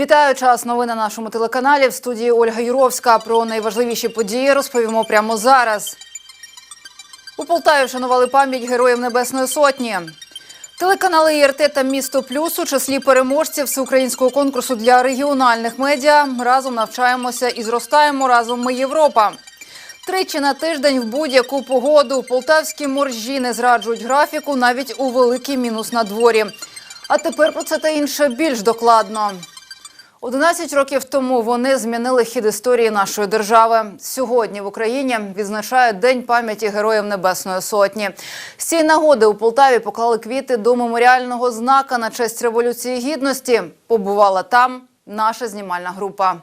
Вітаю час. Новини на нашому телеканалі. В студії Ольга Юровська. Про найважливіші події розповімо прямо зараз. У Полтаві вшанували пам'ять героїв Небесної Сотні. Телеканали ІРТ та Місто Плюс у числі переможців всеукраїнського конкурсу для регіональних медіа. Разом навчаємося і зростаємо разом. Ми Європа. Тричі на тиждень в будь-яку погоду полтавські моржі не зраджують графіку навіть у великий мінус на дворі. А тепер про це та інше більш докладно. 11 років тому вони змінили хід історії нашої держави. Сьогодні в Україні відзначають День пам'яті Героїв Небесної Сотні. З цієї нагоди у Полтаві поклали квіти до меморіального знака на честь Революції Гідності. Побувала там наша знімальна група.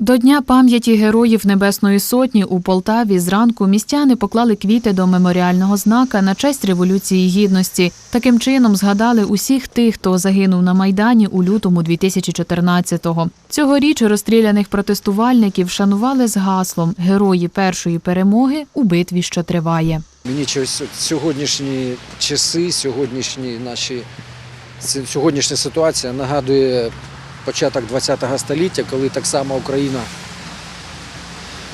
До Дня пам'яті героїв Небесної Сотні у Полтаві зранку містяни поклали квіти до меморіального знака на честь Революції Гідності. Таким чином згадали усіх тих, хто загинув на Майдані у лютому 2014-го. Цьогоріч розстріляних протестувальників шанували з гаслом Герої першої перемоги у битві, що триває. Мені от сьогоднішні часи, сьогоднішні наші сьогоднішня ситуація нагадує початок ХХ століття, коли так само Україна,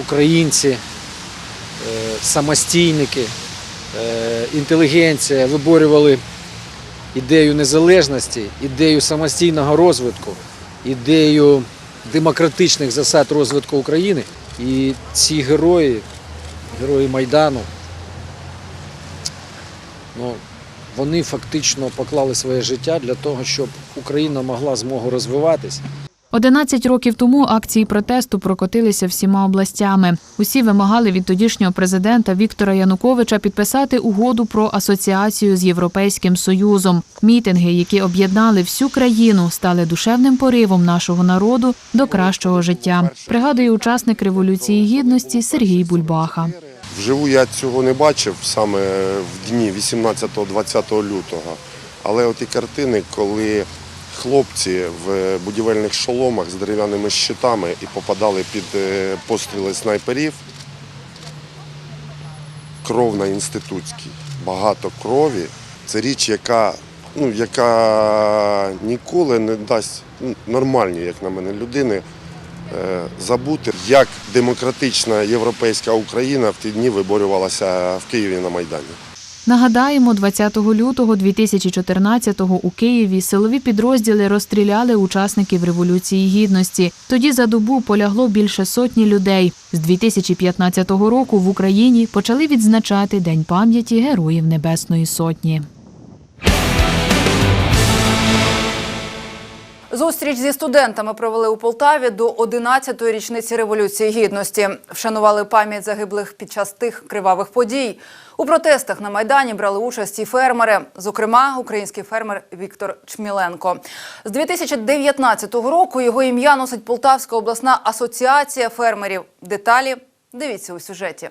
українці, е, самостійники, е, інтелігенція виборювали ідею незалежності, ідею самостійного розвитку, ідею демократичних засад розвитку України. І ці герої, герої Майдану, ну, вони фактично поклали своє життя для того, щоб Україна могла змогу розвиватись. 11 років тому акції протесту прокотилися всіма областями. Усі вимагали від тодішнього президента Віктора Януковича підписати угоду про асоціацію з Європейським Союзом. Мітинги, які об'єднали всю країну, стали душевним поривом нашого народу до кращого життя. Пригадує учасник революції гідності Сергій Бульбаха. Вживу я цього не бачив саме в дні 18-20 лютого. Але оті картини, коли хлопці в будівельних шоломах з дерев'яними щитами і попадали під е, постріли снайперів, кров на інститутській, багато крові. Це річ, яка, ну, яка ніколи не дасть ну, нормальній, як на мене, людини е, забути, як демократична європейська Україна в ті дні виборювалася в Києві на Майдані. Нагадаємо, 20 лютого 2014-го у Києві силові підрозділи розстріляли учасників Революції Гідності. Тоді за добу полягло більше сотні людей. З 2015 року в Україні почали відзначати День пам'яті Героїв Небесної Сотні. Зустріч зі студентами провели у Полтаві до 11-ї річниці Революції Гідності. Вшанували пам'ять загиблих під час тих кривавих подій. У протестах на Майдані брали участь і фермери, зокрема, український фермер Віктор Чміленко. З 2019 року його ім'я носить Полтавська обласна асоціація фермерів. Деталі дивіться у сюжеті.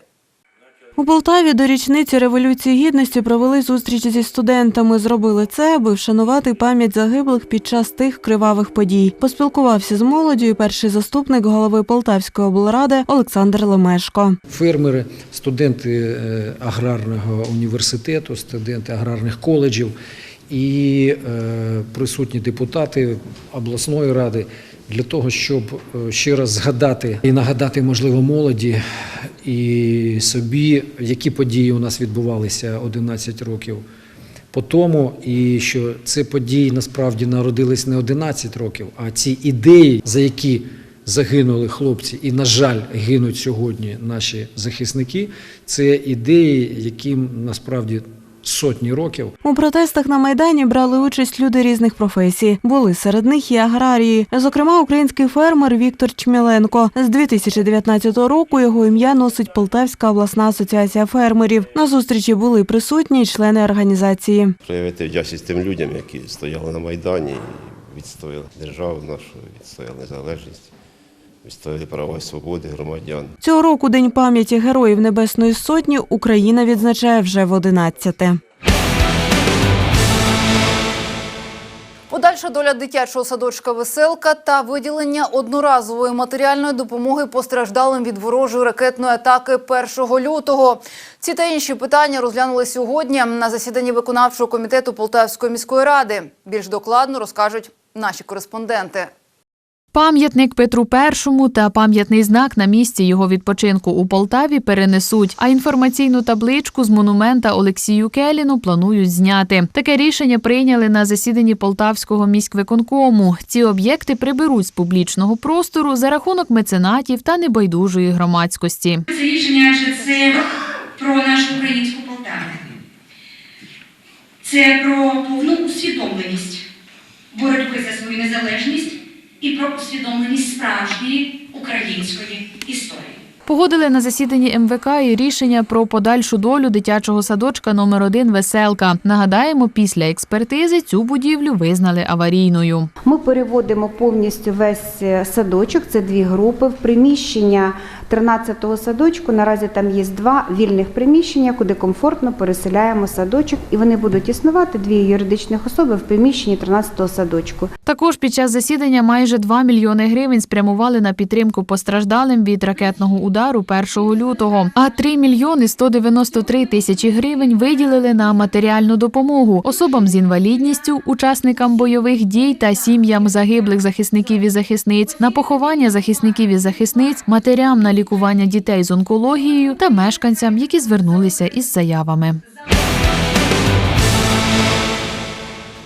У Полтаві до річниці Революції Гідності провели зустріч зі студентами. Зробили це, аби вшанувати пам'ять загиблих під час тих кривавих подій. Поспілкувався з молоддю перший заступник голови Полтавської облради Олександр Лемешко. Фермери, студенти е, аграрного університету, студенти аграрних коледжів і е, присутні депутати обласної ради для того, щоб е, ще раз згадати і нагадати, можливо, молоді і собі, які події у нас відбувалися 11 років по тому, і що ці події насправді народились не 11 років, а ці ідеї, за які загинули хлопці, і, на жаль, гинуть сьогодні наші захисники, це ідеї, яким насправді сотні років. У протестах на Майдані брали участь люди різних професій. Були серед них і аграрії. Зокрема, український фермер Віктор Чміленко. З 2019 року його ім'я носить Полтавська обласна асоціація фермерів. На зустрічі були присутні члени організації. проявити вдячність тим людям, які стояли на Майдані, відстояли державу нашу, відстояли незалежність, відстояли права і свободи громадян. Цього року День пам'яті Героїв Небесної Сотні Україна відзначає вже в 11-те. Подальша доля дитячого садочка Веселка та виділення одноразової матеріальної допомоги постраждалим від ворожої ракетної атаки 1 лютого. Ці та інші питання розглянули сьогодні на засіданні виконавчого комітету Полтавської міської ради. Більш докладно розкажуть наші кореспонденти. Пам'ятник Петру І та пам'ятний знак на місці його відпочинку у Полтаві перенесуть, а інформаційну табличку з монумента Олексію Келіну планують зняти. Таке рішення прийняли на засіданні Полтавського міськвиконкому. Ці об'єкти приберуть з публічного простору за рахунок меценатів та небайдужої громадськості. Це рішення адже це про нашу українську Полтаву. Це про повну усвідомленість боротьби за свою незалежність і про усвідомленість справжньої української історії. Погодили на засіданні МВК і рішення про подальшу долю дитячого садочка номер 1 Веселка. Нагадаємо, після експертизи цю будівлю визнали аварійною. Ми переводимо повністю весь е, садочок, це дві групи, в приміщення 13-го садочку. Наразі там є два вільних приміщення, куди комфортно переселяємо садочок, і вони будуть існувати дві юридичних особи в приміщенні 13-го садочку. Також під час засідання майже 2 мільйони гривень спрямували на підтримку постраждалим від ракетного удару 1 лютого. А 3 мільйони 193 тисячі гривень виділили на матеріальну допомогу особам з інвалідністю, учасникам бойових дій та сім'ям загиблих захисників і захисниць, на поховання захисників і захисниць, матерям на лікування дітей з онкологією та мешканцям, які звернулися із заявами.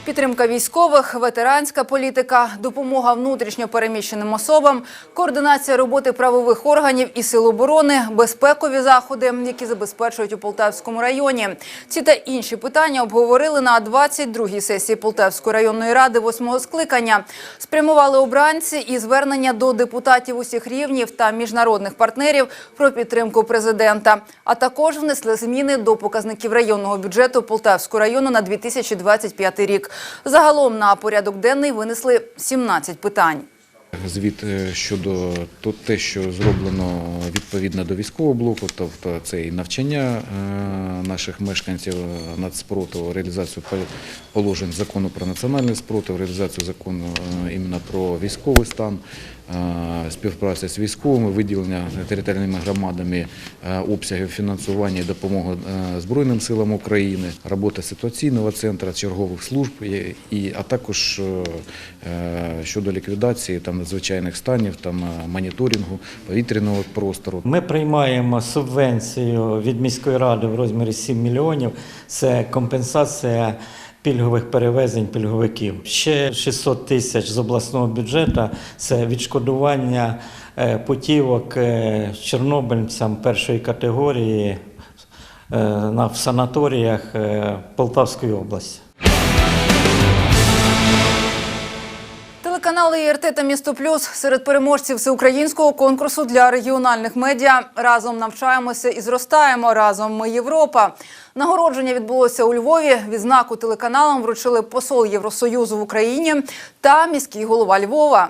Підтримка військових, ветеранська політика, допомога внутрішньо переміщеним особам, координація роботи правових органів і сил оборони, безпекові заходи, які забезпечують у Полтавському районі. Ці та інші питання обговорили на 22-й сесії Полтавської районної ради 8-го скликання. Спрямували обранці і звернення до депутатів усіх рівнів та міжнародних партнерів про підтримку президента. А також внесли зміни до показників районного бюджету Полтавського району на 2025 рік. Загалом на порядок денний винесли 17 питань. Звіт е, щодо те, що зроблено відповідно до військового блоку, тобто це і навчання е, наших мешканців нацпротиву, реалізацію положень закону про національний спротив, реалізацію закону е, іменно про військовий стан, е, співпраця з військовими, виділення територіальними громадами е, обсягів фінансування і допомоги е, Збройним силам України, робота ситуаційного центру, чергових служб, а також е, е, щодо ліквідації там надзвичайних станів, там е, моніторингу повітряного простору. Ми приймаємо субвенцію від міської ради в розмірі 7 мільйонів. Це компенсація пільгових перевезень пільговиків. Ще 600 тисяч з обласного бюджету це відшкодування е, путівок е, чорнобильцям першої категорії е, в санаторіях Полтавської області. Телеканали ІРТ та Місто Плюс серед переможців всеукраїнського конкурсу для регіональних медіа разом навчаємося і зростаємо. Разом ми Європа. Нагородження відбулося у Львові. Відзнаку телеканалам вручили посол Євросоюзу в Україні та міський голова Львова.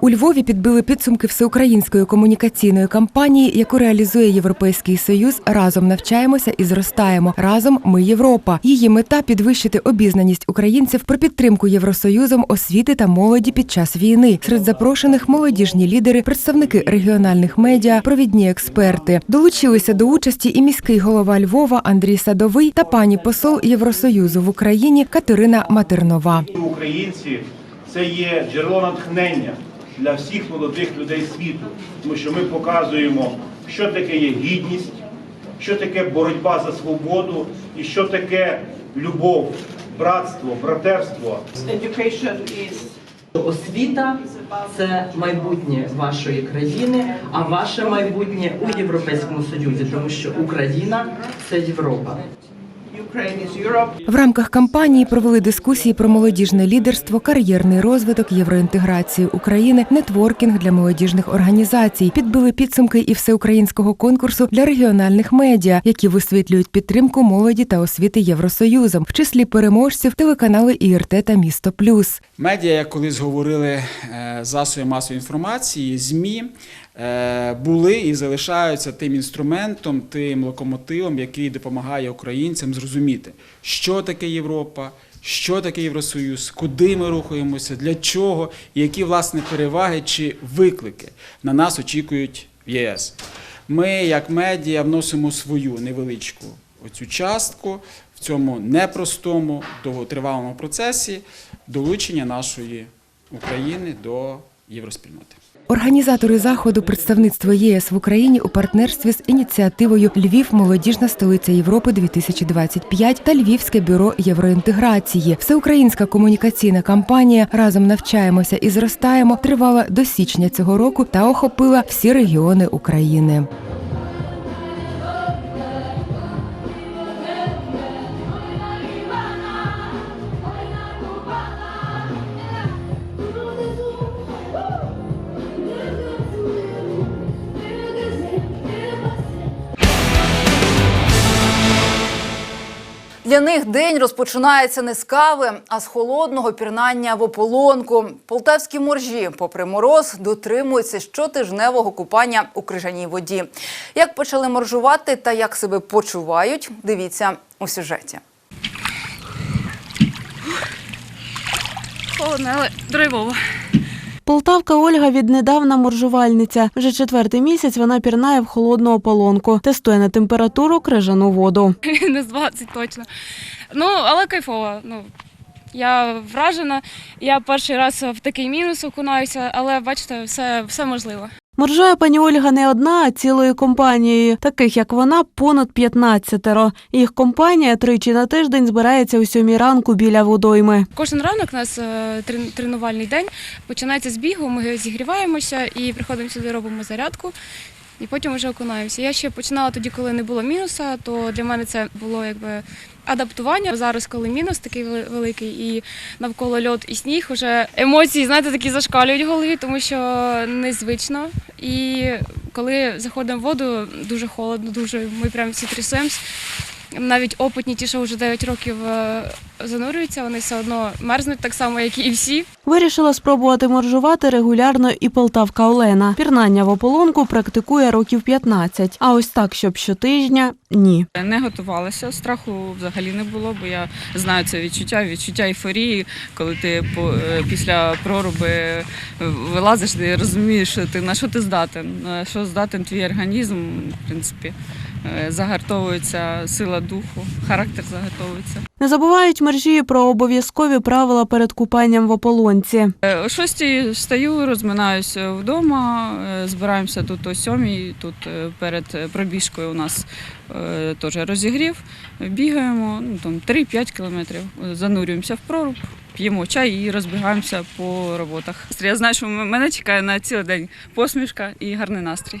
У Львові підбили підсумки всеукраїнської комунікаційної кампанії, яку реалізує Європейський Союз. Разом навчаємося і зростаємо. Разом ми Європа. Її мета підвищити обізнаність українців про підтримку Євросоюзом освіти та молоді під час війни. Серед запрошених молодіжні лідери, представники регіональних медіа, провідні експерти. Долучилися до участі і міський голова Львова Андрій Садовий та пані посол Євросоюзу в Україні Катерина Матернова. Українці це є джерело натхнення для всіх молодих людей світу, тому що ми показуємо, що таке є гідність, що таке боротьба за свободу і що таке любов, братство, братерство. Освіта це майбутнє вашої країни, а ваше майбутнє у Європейському Союзі, тому що Україна це Європа. В рамках кампанії провели дискусії про молодіжне лідерство, кар'єрний розвиток, євроінтеграцію України, нетворкінг для молодіжних організацій. Підбили підсумки і всеукраїнського конкурсу для регіональних медіа, які висвітлюють підтримку молоді та освіти Євросоюзом. В числі переможців телеканали ІРТ та Місто Плюс. Медіа, як колись говорили е, засоби масової інформації, ЗМІ були і залишаються тим інструментом, тим локомотивом, який допомагає українцям зрозуміти, що таке Європа, що таке Євросоюз, куди ми рухаємося, для чого, і які власне переваги чи виклики на нас очікують в ЄС. Ми, як медіа, вносимо свою невеличку оцю частку в цьому непростому довготривалому процесі долучення нашої України до євроспільноти. Організатори заходу представництво ЄС в Україні у партнерстві з ініціативою Львів молодіжна столиця Європи 2025 та Львівське бюро євроінтеграції. Всеукраїнська комунікаційна кампанія Разом навчаємося і зростаємо тривала до січня цього року та охопила всі регіони України. День розпочинається не з кави, а з холодного пірнання в ополонку. Полтавські моржі, попри мороз, дотримуються щотижневого купання у крижаній воді. Як почали моржувати та як себе почувають, дивіться у сюжеті. Холодно, але драйвово. Полтавка Ольга віднедавна моржувальниця. Вже четвертий місяць вона пірнає в холодну ополонку, тестує на температуру крижану воду. Не з 20 точно. Ну, але кайфово. Ну, я вражена. Я перший раз в такий мінус окунаюся, але бачите, все, все можливо. Моржує пані Ольга не одна, а цілою компанією. Таких як вона понад 15. Їх компанія тричі на тиждень збирається у сьомій ранку біля водойми. Кожен ранок у нас е, тренувальний день починається з бігу, ми зігріваємося і приходимо сюди, робимо зарядку. І потім вже окунаємося. Я ще починала тоді, коли не було мінуса, то для мене це було якби адаптування. Зараз, коли мінус такий великий, і навколо льод і сніг, вже емоції, знаєте, такі зашкалюють в голові, тому що незвично. І коли заходимо в воду, дуже холодно, дуже ми прям всі трясемось. Навіть опитні, ті, що вже 9 років е, занурюються, вони все одно мерзнуть так само, як і всі. Вирішила спробувати моржувати регулярно і полтавка Олена. Пірнання в ополонку практикує років 15. А ось так, щоб щотижня – ні. Не готувалася, страху взагалі не було, бо я знаю це відчуття, відчуття ейфорії, коли ти по- е, після проруби вилазиш, ти розумієш, що ти на що ти здатен, на що здатен твій організм, в принципі, е, загартовується сила духу, характер загартовується. Не забувають мережі про обов'язкові правила перед купанням в ополонці. Е, О шостій встаю, розминаюся вдома, е, збираємося тут о сьомій, тут е, перед пробіжкою у нас теж розігрів, бігаємо ну, там 3-5 кілометрів, занурюємося в проруб, п'ємо чай і розбігаємося по роботах. Я знаю, що мене чекає на цілий день посмішка і гарний настрій.